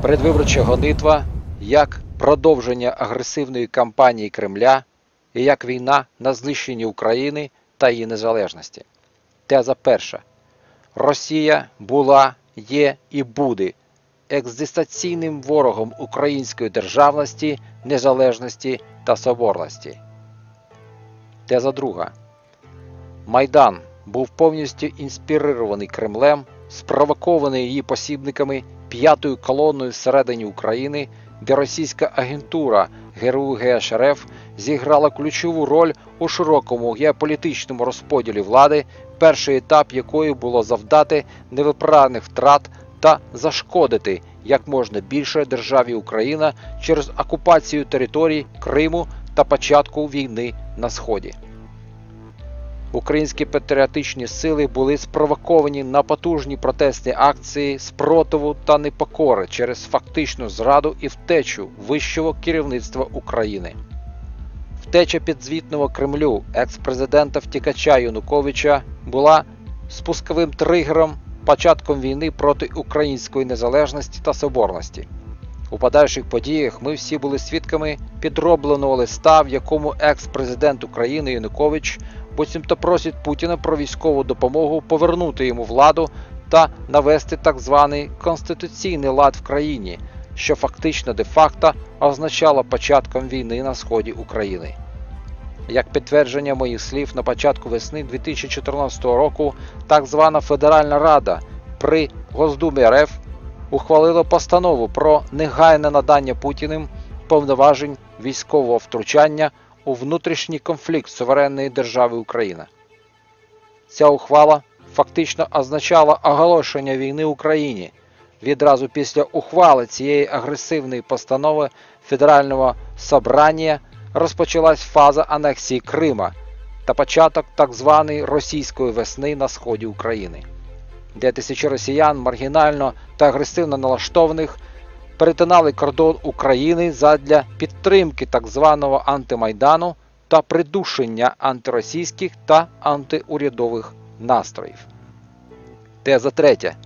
Предвиборча гонитва як продовження агресивної кампанії Кремля і як війна на знищення України та її незалежності. Теза перша. Росія була, є і буде екзистенційним ворогом української державності, незалежності та соборності. Теза друга. Майдан був повністю інспірований Кремлем, спровокований її посібниками п'ятою колоною всередині України, де російська агентура ГРУ ГШРФ зіграла ключову роль у широкому геополітичному розподілі влади, перший етап якої було завдати невиправних втрат та зашкодити як можна більше державі Україна через окупацію територій Криму та початку війни на Сході. Українські патріотичні сили були спровоковані на потужні протестні акції спротиву та непокори через фактичну зраду і втечу вищого керівництва України. Втеча підзвітного Кремлю екс-президента втікача Януковича була спусковим тригером початком війни проти української незалежності та соборності. У подальших подіях ми всі були свідками підробленого листа, в якому екс-президент України Янукович буцімто просить Путіна про військову допомогу повернути йому владу та навести так званий конституційний лад в країні, що фактично де-факто означало початком війни на сході України. Як підтвердження моїх слів на початку весни 2014 року, так звана Федеральна Рада при Госдумі РФ ухвалила постанову про негайне надання Путіним повноважень військового втручання у внутрішній конфлікт суверенної держави Україна. Ця ухвала фактично означала оголошення війни Україні. Відразу після ухвали цієї агресивної постанови Федерального собрання розпочалась фаза анексії Крима та початок так званої російської весни на сході України, де тисячі росіян маргінально та агресивно налаштованих перетинали кордон України задля підтримки так званого антимайдану та придушення антиросійських та антиурядових настроїв. Теза третя.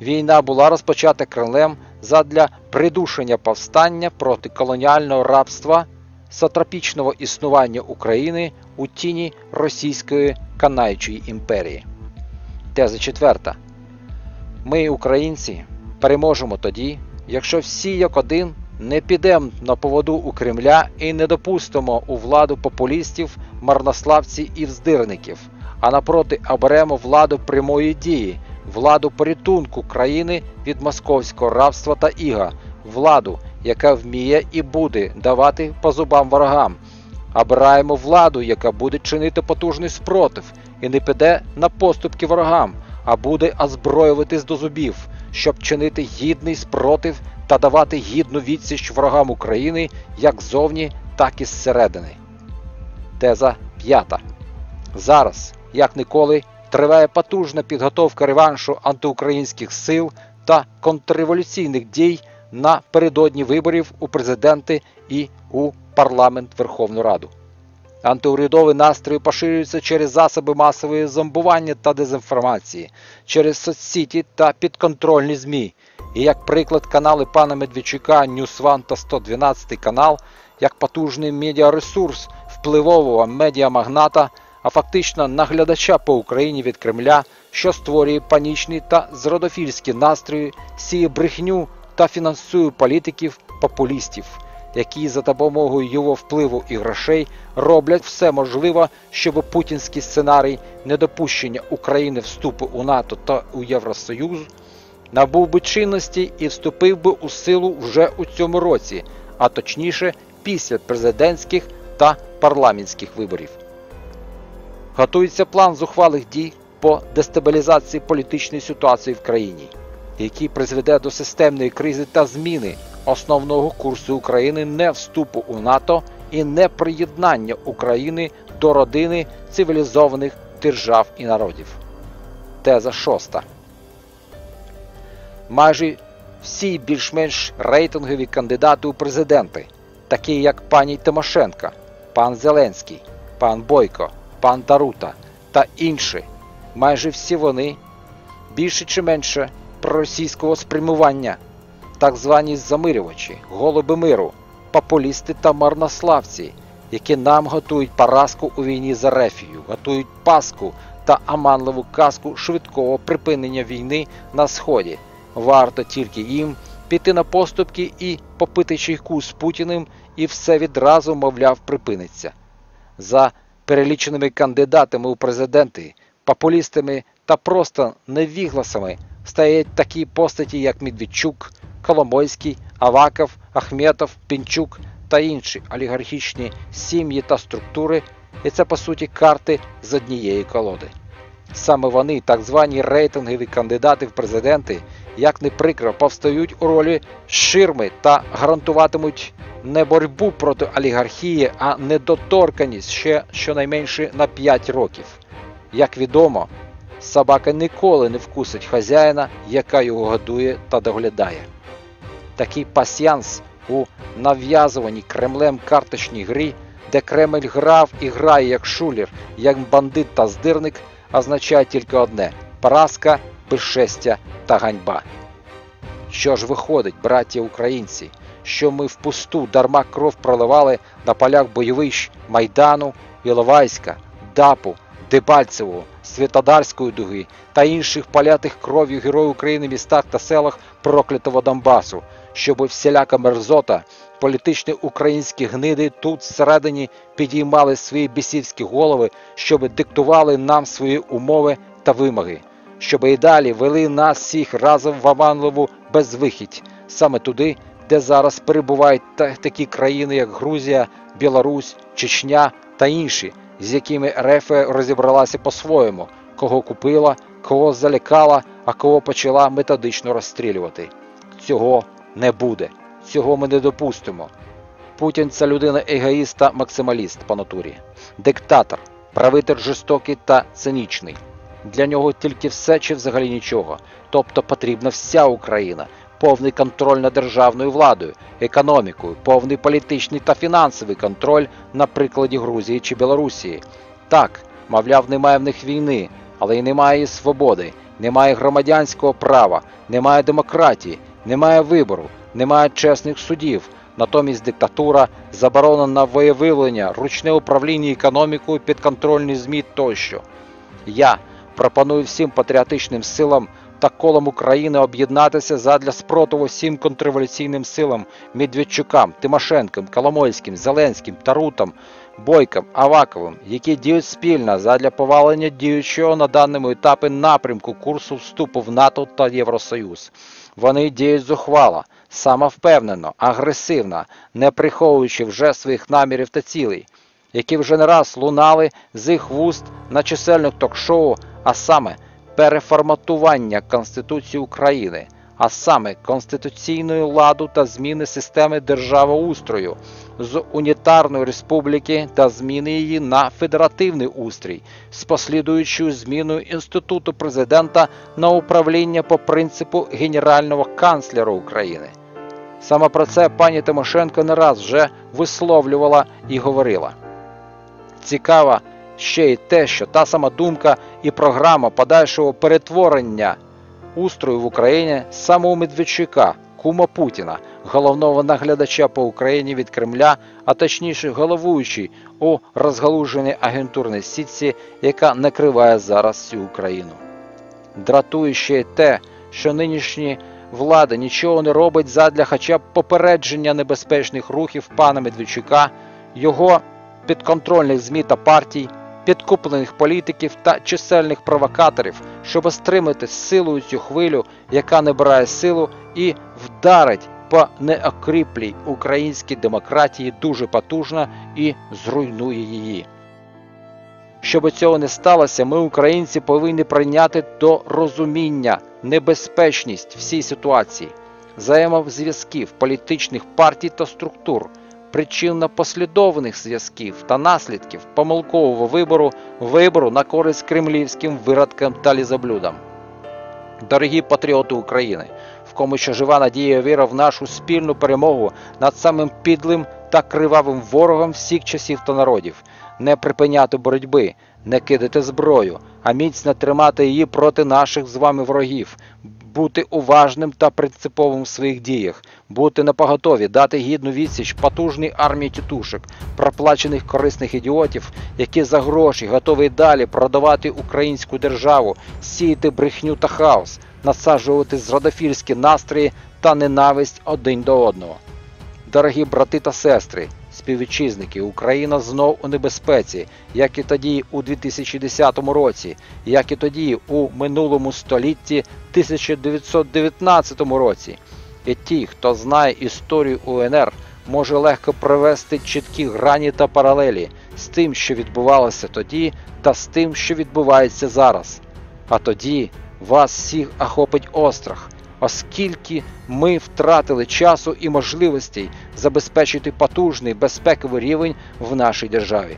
Війна була розпочата Кремлем задля придушення повстання проти колоніального рабства сатрапічного існування України у тіні Російської Канаючої імперії. Теза четверта. Ми, українці, переможемо тоді, якщо всі як один не підемо на поводу у Кремля і не допустимо у владу популістів, марнославців і вздирників, а напроти оберемо владу прямої дії, владу порятунку країни від московського рабства та іга, владу, яка вміє і буде давати по зубам ворогам. Обираємо владу, яка буде чинити потужний спротив і не піде на поступки ворогам, а буде озброюватись до зубів, щоб чинити гідний спротив та давати гідну відсіч ворогам України як ззовні, так і зсередини. Теза п'ята. Зараз, як ніколи, триває потужна підготовка реваншу антиукраїнських сил та контрреволюційних дій напередодні виборів у президенти і у парламент Верховну Раду. Антиурядові настрої поширюються через засоби масової зомбування та дезінформації, через соцсіті та підконтрольні ЗМІ. І як приклад канали пана Медведчука Ньюсван та 112 канал, як потужний медіаресурс впливового медіамагната, а фактично наглядача по Україні від Кремля, що створює панічні та зродофільські настрої, сіє брехню та фінансує політиків популістів, які за допомогою його впливу і грошей роблять все можливе, щоб путінський сценарій недопущення України вступу у НАТО та у Євросоюз набув би чинності і вступив би у силу вже у цьому році, а точніше після президентських та парламентських виборів. Готується план зухвалих дій по дестабілізації політичної ситуації в країні, який призведе до системної кризи та зміни основного курсу України не вступу у НАТО і не приєднання України до родини цивілізованих держав і народів. Теза шоста. Майже всі більш-менш рейтингові кандидати у президенти, такі як пані Тимошенка, пан Зеленський, пан Бойко, пан Тарута та інші, майже всі вони більше чи менше проросійського спрямування так звані замирювачі, голуби миру, популісти та марнославці, які нам готують поразку у війні з Арефією, готують паску та аманливу казку швидкого припинення війни на сході. Варто тільки їм піти на поступки і попити чайку з Путіним, і все відразу, мовляв, припиниться. За переліченими кандидатами у президенти, популістами та просто невігласами стоять такі постаті, як Медведчук, Коломойський, Аваков, Ахметов, Пінчук та інші олігархічні сім'ї та структури, і це по суті карти з однієї колоди. Саме вони, так звані рейтингові кандидати в президенти, як не прикро, повстають у ролі ширми та гарантуватимуть не боротьбу проти олігархії, а недоторканість ще щонайменше на 5 років. Як відомо, собака ніколи не вкусить хазяїна, яка його годує та доглядає. Такий пасьянс у нав'язуваній Кремлем карточній грі, де Кремль грав і грає як шулер, як бандит та здирник, означає тільки одне поразка, безчестя та ганьба. Що ж виходить, браті українці, що ми впусту дарма кров проливали на полях бойовищ Майдану, Іловайська, Дапу, Дебальцевого, Святодарської дуги та інших полятих кров'ю героїв України містах та селах проклятого Донбасу, щоб всіляка мерзота, політичні українські гниди тут всередині підіймали свої бісівські голови, щоб диктували нам свої умови та вимоги, щоб і далі вели нас всіх разом в оманливу безвихідь, саме туди, де зараз перебувають та- такі країни, як Грузія, Білорусь, Чечня та інші, з якими РФ розібралася по-своєму, кого купила, кого залякала, а кого почала методично розстрілювати. Цього не буде. Цього ми не допустимо. Путін це людина егоїст та максималіст по натурі, диктатор, правитель жорстокий та цинічний. Для нього тільки все чи взагалі нічого. Тобто потрібна вся Україна, повний контроль над державною владою, економікою, повний політичний та фінансовий контроль на прикладі Грузії чи Білорусії. Так, мовляв, немає в них війни, але й немає свободи, немає громадянського права, немає демократії, немає вибору, немає чесних судів. Натомість диктатура, заборона на ручне управління економікою, підконтрольні ЗМІ тощо. Я пропоную всім патріотичним силам та колам України об'єднатися задля спротиву всім контрреволюційним силам Медведчукам, Тимошенком, Коломойським, Зеленським, Тарутам, Бойком, Аваковим, які діють спільно задля повалення діючого на даному етапі напрямку курсу вступу в НАТО та Євросоюз. Вони діють зухвало, самовпевнено, агресивно, не приховуючи вже своїх намірів та цілей, які вже не раз лунали з їх вуст на чисельних ток-шоу, а саме переформатування Конституції України, а саме конституційної ладу та зміни системи державоустрою з унітарної республіки та зміни її на федеративний устрій з послідуючою зміною інституту президента на управління по принципу генерального канцлера України. Саме про це пані Тимошенко не раз вже висловлювала і говорила. Цікаво ще й те, що та сама думка і програма подальшого перетворення устрою в Україні самого Медведчука, кума Путіна, головного наглядача по Україні від Кремля, а точніше головуючий у розгалуженій агентурній сітці, яка накриває зараз всю Україну. Дратує ще те, що нинішні влада нічого не робить задля хоча б попередження небезпечних рухів пана Медведчука, його підконтрольних ЗМІ та партій, підкуплених політиків та чисельних провокаторів, щоб стримати силою цю хвилю, яка набирає силу і вдарить по неокріплій українській демократії дуже потужно і зруйнує її. Щоб цього не сталося, ми, українці, повинні прийняти до розуміння небезпечність всій ситуації, взаємозв'язків політичних партій та структур, причинно-послідовних зв'язків та наслідків помилкового вибору, вибору на користь кремлівським виродкам та лізоблюдам. Дорогі патріоти України, в кому ще жива надія віра в нашу спільну перемогу над самим підлим та кривавим ворогом всіх часів та народів, не припиняти боротьби, не кидати зброю, а міцно тримати її проти наших з вами ворогів, бути уважним та принциповим в своїх діях, бути напоготові, дати гідну відсіч потужній армії тітушок, проплачених корисних ідіотів, які за гроші готові далі продавати українську державу, сіяти брехню та хаос, насаджувати зрадофільські настрої та ненависть один до одного. Дорогі брати та сестри, співвітчизники, Україна знов у небезпеці, як і тоді у 2010 році, як і тоді у минулому столітті 1919 році. І ті, хто знає історію УНР, може легко провести чіткі грані та паралелі з тим, що відбувалося тоді, та з тим, що відбувається зараз. А тоді вас всіх охопить острах, оскільки ми втратили часу і можливостей забезпечити потужний безпековий рівень в нашій державі.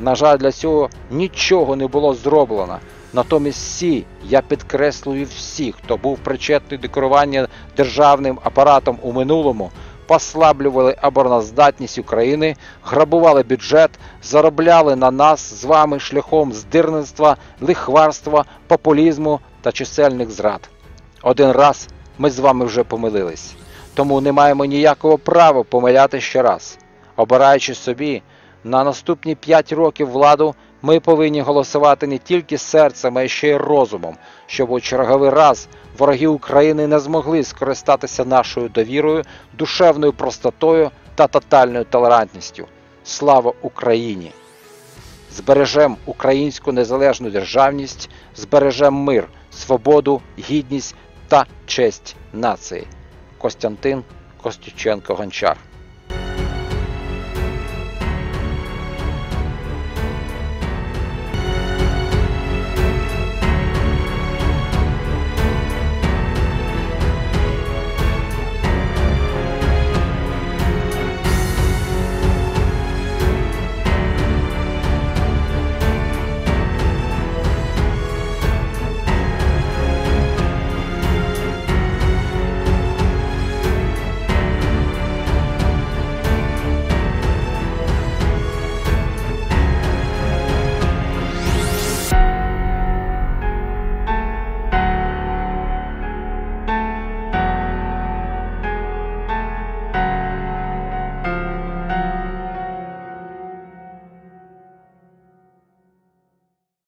На жаль, для цього нічого не було зроблено. Натомість всі, я підкреслюю всі, хто був причетний до керування державним апаратом у минулому, послаблювали обороноздатність України, грабували бюджет, заробляли на нас з вами шляхом здирництва, лихварства, популізму та чисельних зрад. Один раз ми з вами вже помилились, тому не маємо ніякого права помиляти ще раз. Обираючи собі на наступні 5 років владу, ми повинні голосувати не тільки серцем, а ще й розумом, щоб у черговий раз вороги України не змогли скористатися нашою довірою, душевною простотою та тотальною толерантністю. Слава Україні! Збережемо українську незалежну державність, збережемо мир, свободу, гідність та честь нації. Костянтин Костюченко Гончар